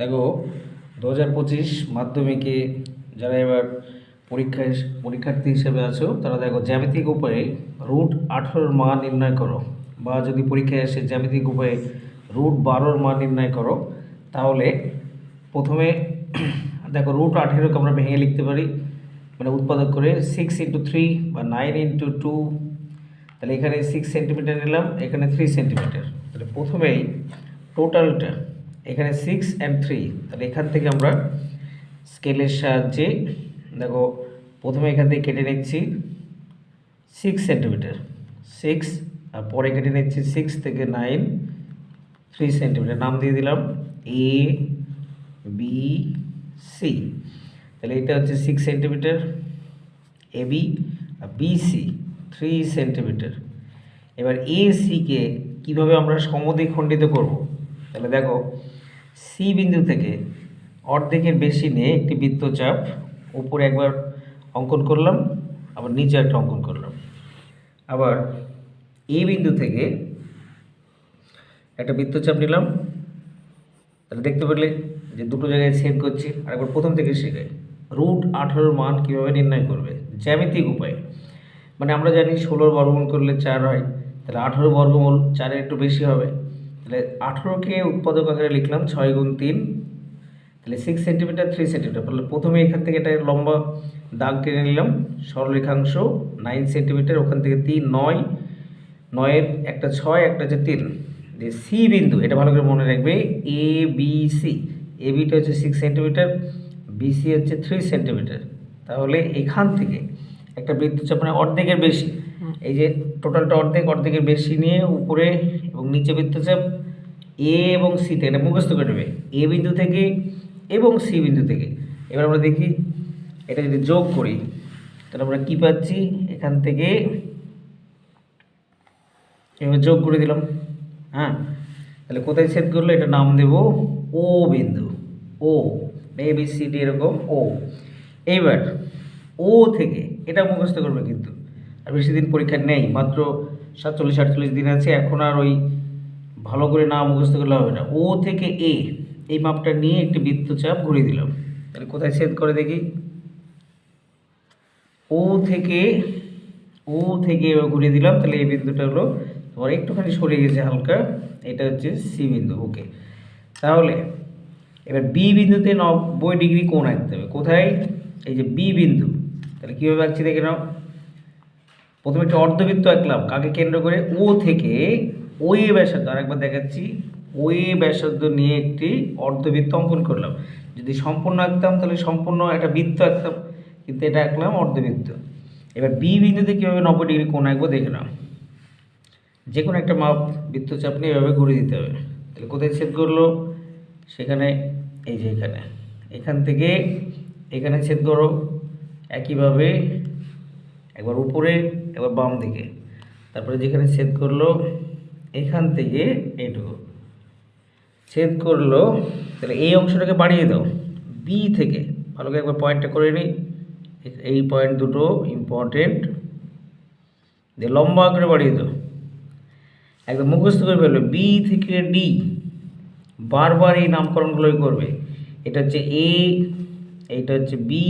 দেখো দু হাজার পঁচিশ মাধ্যমিকে যারা এবার পরীক্ষায় পরীক্ষার্থী হিসেবে আছো, তারা দেখো জ্যামিতিক উপায়ে রুট আঠেরোর মান নির্ণয় করো। বা যদি পরীক্ষায় আসে জ্যামিতিক উপায়ে রুট বারোর মান নির্ণয় করো, তাহলে প্রথমে দেখো রুট আঠেরোকে আমরা ভেঙে লিখতে পারি। মানে উৎপাদক করে সিক্স ইন্টু থ্রি বা নাইন ইন্টু টু তাহলে এখানে সিক্স সেন্টিমিটার নিলাম, এখানে থ্রি সেন্টিমিটার তাহলে প্রথমেই টোটালটা এখানে সিক্স অ্যান্ড থ্রি তাহলে এখান থেকে আমরা স্কেলের সাহায্যে, দেখো, প্রথমে এখান থেকে কেটে নিচ্ছি সিক্স সেন্টিমিটার সিক্স আর পরে কেটে নিচ্ছি সিক্স থেকে নাইন থ্রি সেন্টিমিটার নাম দিয়ে দিলাম এ বি সি তাহলে এটা হচ্ছে সিক্স সেন্টিমিটার এ বি আর বিসি থ্রি সেন্টিমিটার এবার এ সিকে কীভাবে আমরা সমদ্বিখণ্ডিত করব? তাহলে দেখো সি বিন্দু থেকে অর্ধেকের বেশি নিয়ে একটি বৃত্তচাপ, উপরে একবার অঙ্কন করলাম, আবার নিচে একটা অঙ্কন করলাম। আবার এ বিন্দু থেকে একটা বৃত্তচাপ নিলাম। তাহলে দেখতে পেলে যে দুটো জায়গায় ছেদ করছি, আর একবার প্রথম থেকে শেখাই। রুট আঠারোর মান কীভাবে নির্ণয় করবে? জ্যামিতিক উপায়। মানে আমরা জানি ষোলোর বর্গমূল করলে চার হয়, তাহলে আঠারো বর্গমূল চারের একটু বেশি হবে। তাহলে আঠারোকে উৎপাদক আকারে লিখলাম, ছয় গুণ তিন। তাহলে সিক্স সেন্টিমিটার থ্রি সেন্টিমিটার তাহলে প্রথমে এখান থেকে একটা লম্বা দাগ টেনে নিলাম, সরলরেখাংশ নাইন সেন্টিমিটার ওখান থেকে তিন, নয়। নয়ের একটা ছয়, একটা হচ্ছে তিন। যে সি বিন্দু, এটা ভালো করে মনে রাখবে এ বি সি এ বিটা হচ্ছে সিক্স সেন্টিমিটার বিসি হচ্ছে থ্রি সেন্টিমিটার তাহলে এখান থেকে একটা বৃত্তচাপ মানে অর্ধেকের বেশি এই যে টোটালটা অর্ধেক, অর্ধেকের বেশি নিয়ে উপরে এবং নিচে বৃত্তচাপ এ এবং সিতে এটা মুখস্থ করে নেবে। এ বিন্দু থেকে এবং সি বিন্দু থেকে। এবার আমরা দেখি, এটা যদি যোগ করি, তাহলে আমরা কী পাচ্ছি? এখান থেকে এবার যোগ করে দিলাম হ্যাঁ? তাহলে কোথায় ছেদ করল? এটা নাম দেব ও বিন্দু। O A B C D এরকম ও এইবার ও থেকে, এটা মুখস্থ করবে কিন্তু। আর বেশি দিন পরীক্ষা নেই, মাত্র সাতচল্লিশ, আটচল্লিশ দিন আছে, এখন আর ওই ভালো করে না মুখস্থ করলে হবে না। ও থেকে এ, এই মাপটা নিয়ে একটি বৃত্তচাপ ঘুরিয়ে দিলাম। তাহলে কোথায় সেদ করে দেখি? ও থেকে ও থেকে ঘুরিয়ে দিলাম, তাহলে এই বিন্দুটা হলো তোমার একটুখানি সরে গেছে হালকা, এটা হচ্ছে সি বিন্দু ওকে তাহলে এবার বি বিন্দুতে নব্বই ডিগ্রি কোণ আঁকতে হবে, কোথায়? এই যে বি বিন্দু, তাহলে কীভাবে আঁকছি দেখে নাও। প্রথমে একটি অর্ধবৃত্ত আঁকলাম কাকে কেন্দ্র করে? ও থেকে ও এ ব্যাসার্ধ, আরেকবার দেখাচ্ছি ও এ ব্যাসার্ধ নিয়ে একটি অর্ধবৃত্ত অঙ্কন করলাম। যদি সম্পূর্ণ আঁকতাম তাহলে সম্পূর্ণ একটা বৃত্ত আঁকতাম কিন্তু এটা আঁকলাম অর্ধবৃত্ত। এবার বি বিন্দুতে কীভাবে নব্বই ডিগ্রি কোণ আঁকবো দেখে নাও। যে কোনো একটা মাপ বৃত্তচাপ নিয়ে এভাবে ঘুরিয়ে দিতে হবে। তাহলে কোথায় ছেদ করল? সেখানে, এই যে এখানে। এখান থেকে এখানে ছেদ করো। একইভাবে একবার উপরে, একবার বাম দিকে। তারপরে যেখানে ছেদ করল, এখান থেকে এইটুকু। ছেদ করল, তাহলে এই অংশটাকে বাড়িয়ে দাও। বি থেকে, ভালো করে একবার পয়েন্টটা করে নিই এই পয়েন্ট দুটো ইম্পর্টেন্ট দিয়ে লম্বা করে বাড়িয়ে দাও। একদম মুখস্থ করে ফেলবে। বি থেকে ডি বারবার এই নামকরণগুলোই করবে। এটা হচ্ছে এ এইটা হচ্ছে বি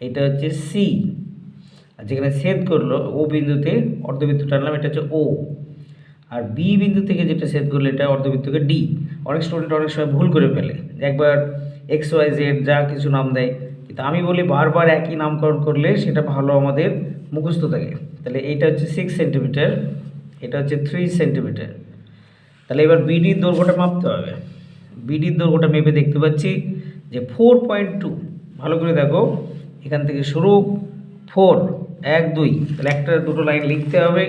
এটা হচ্ছে সি আর যেখানে ছেদ করল ও বিন্দুতে অর্ধবৃত্ত টানলাম, এটা হচ্ছে ও আর বি বিন্দু থেকে যেটা ছেদ করল, এটা অর্ধবৃত্তকে ডি অনেক স্টুডেন্ট অনেক সময় ভুল করে ফেলে একবার এক্স ওয়াই জেড যা কিছু নাম দেয়। কিন্তু আমি বলি বারবার একই নামকরণ করলে সেটা ভালো আমাদের মুখস্থ থাকে। তাহলে এইটা হচ্ছে সিক্স সেন্টিমিটার এটা হচ্ছে থ্রি সেন্টিমিটার তাহলে এবার বিডির দৈর্ঘ্যটা মাপতে হবে। বিডির দৈর্ঘ্যটা মেপে দেখতে পাচ্ছি যে ফোর পয়েন্ট টু ভালো করে দেখো, এখান থেকে শুরু ফোর এক, দুই। তাহলে একটা দুটো লাইন লিখতে হবে,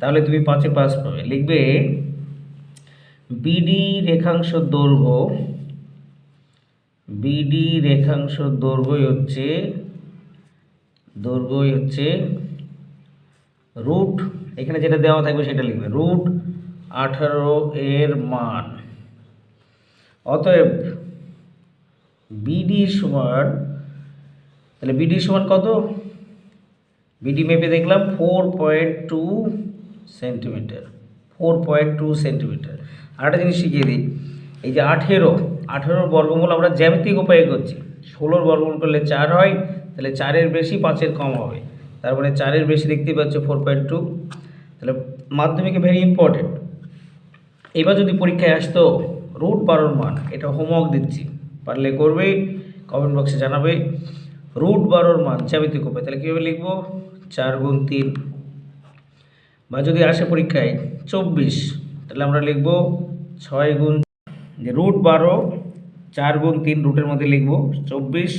তাহলে তুমি পাঁচে পাস পাবে। লিখবে বিডি রেখাংশ দৈর্ঘ্য বিডি রেখাংশ দৈর্ঘ্যই হচ্ছে দৈর্ঘ্যই হচ্ছে রুট এখানে যেটা দেওয়া থাকবে সেটা লিখবে রুট আঠারো এর মান। অতএব বিডি সমান, তাহলে বিডি সমান কত? বিডি মেপে দেখলাম four point two centimetre, four point two centimetre. আরেকটা জিনিস শিখিয়ে দিই, এই যে আঠেরো, আঠেরোর বর্গমূল আমরা জ্যামিতিক উপায়ে করছি। ষোলোর বর্গমূল করলে চার হয়, তাহলে চারের বেশি পাঁচের কম হবে। তারপরে চারের বেশি দেখতে পাচ্ছ ফোর পয়েন্ট টু। তাহলে মাধ্যমিকে ভেরি ইম্পর্টেন্ট এবার যদি পরীক্ষায় আসতো রুট বারোর মান, এটা হোমওয়ার্ক দিচ্ছি। পারলে করবে কমেন্ট বক্সে জানাবে। রুট বারোর মান জ্যামিতিক উপায় তাহলে কীভাবে লিখব? চার গুণ তিন। বা যদি আসে পরীক্ষায় চব্বিশ, তাহলে আমরা লিখব ছয় গুণ যে রুট বারো চার গুণ তিন রুটের মধ্যে লিখব চব্বিশ,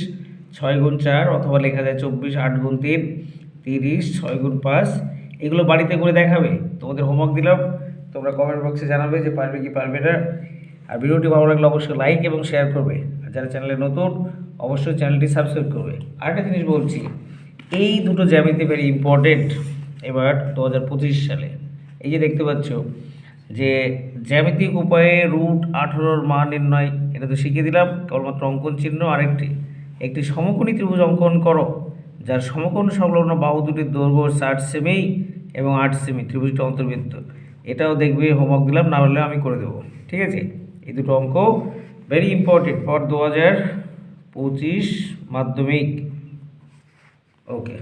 ছয় গুণ চার, অথবা লেখা যায় চব্বিশ, আট গুণ তিন, তিরিশ, ছয় গুণ পাঁচ। এগুলো বাড়িতে করে দেখাবে। তোমাদের হোমওয়ার্ক দিলাম। তোমরা কমেন্ট বক্সে জানাবে যে পারবে কি পারবে না। আর ভিডিওটি ভালো লাগলে অবশ্যই লাইক এবং শেয়ার করবে। আর যারা চ্যানেলে নতুন, অবশ্যই চ্যানেলটি সাবস্ক্রাইব করবে। আরেকটা জিনিস বলছি, এই দুটো জ্যামিতি ভেরি ইম্পর্টেন্ট এবার দু হাজার পঁচিশ সালে। এই যে দেখতে পাচ্ছ যে জ্যামিতিক উপায়ে রুট আঠেরোর মান নির্ণয়, এটা তো শিখিয়ে দিলাম, কেবলমাত্র অঙ্কন চিহ্ন আরেকটি। একটি সমকোণী ত্রিভুজ অঙ্কন করো, যার সমকোণ সংলগ্ন বাহু দুটির দৈর্ঘ্য ষাট সেমি এবং আট সেমি, ত্রিভুজটা অন্তর্বৃত্ত। এটাও দেখবে হোমওয়ার্ক দিলাম, না হলে আমি করে দেবো। ঠিক আছে? এই দুটো অঙ্ক ভেরি ইম্পর্টেন্ট ফর দু হাজার পঁচিশ মাধ্যমিক। ওকে